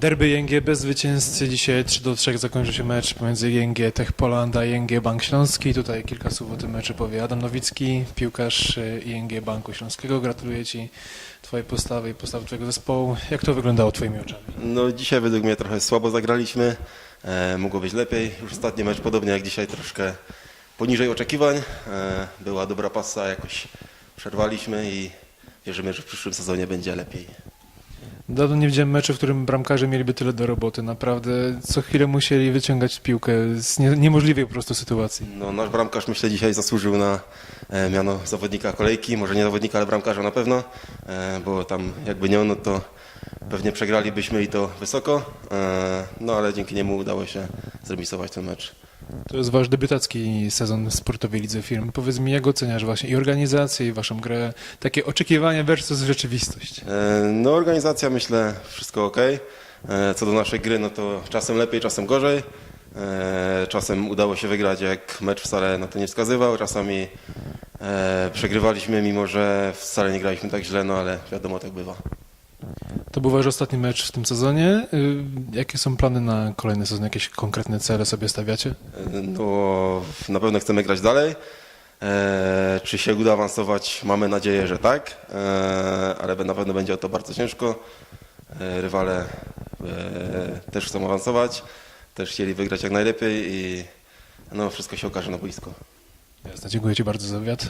Derby ING bez zwycięzcy. Dzisiaj 3 do 3 zakończył się mecz pomiędzy ING Tech Poland a ING Bank Śląski. Tutaj kilka słów o tym meczu powie Adam Nowicki, piłkarz ING Banku Śląskiego. Gratuluję Ci Twojej postawy i postawy Twojego zespołu. Jak to wyglądało Twoimi oczami? No dzisiaj według mnie trochę słabo zagraliśmy. E, mogło być lepiej. Już ostatni mecz podobnie jak dzisiaj troszkę poniżej oczekiwań. E, była dobra pasa, jakoś przerwaliśmy i wierzymy, że w przyszłym sezonie będzie lepiej. Dawno nie widziałem meczu, w którym bramkarze mieliby tyle do roboty. Naprawdę co chwilę musieli wyciągać piłkę z nie, niemożliwej po prostu sytuacji. No, nasz bramkarz myślę dzisiaj zasłużył na e, miano zawodnika kolejki. Może nie zawodnika, ale bramkarza na pewno. E, bo tam jakby nie on, no to pewnie przegralibyśmy i to wysoko. E, no ale dzięki niemu udało się zremisować ten mecz. To jest Wasz debiutacki sezon w sportowej lidze firm. Powiedz mi, jak oceniasz właśnie i organizację, i Waszą grę, takie oczekiwania versus rzeczywistość? E, No organizacja myślę wszystko ok. Co do naszej gry, no to czasem lepiej, czasem gorzej. E, Czasem udało się wygrać, jak mecz wcale na to nie wskazywał. Czasami e, przegrywaliśmy, mimo że wcale nie graliśmy tak źle, no ale wiadomo, tak bywa. To był Wasz ostatni mecz w tym sezonie. Y, Jakie są plany na kolejny sezon? Jakieś konkretne cele sobie stawiacie? No, na pewno chcemy grać dalej. E, Czy się uda awansować? Mamy nadzieję, że tak, E, ale na pewno będzie o to bardzo ciężko. E, Rywale e, też chcą awansować, też chcieli wygrać jak najlepiej i no, wszystko się okaże na boisku. Jasne, dziękuję Ci bardzo za wywiad.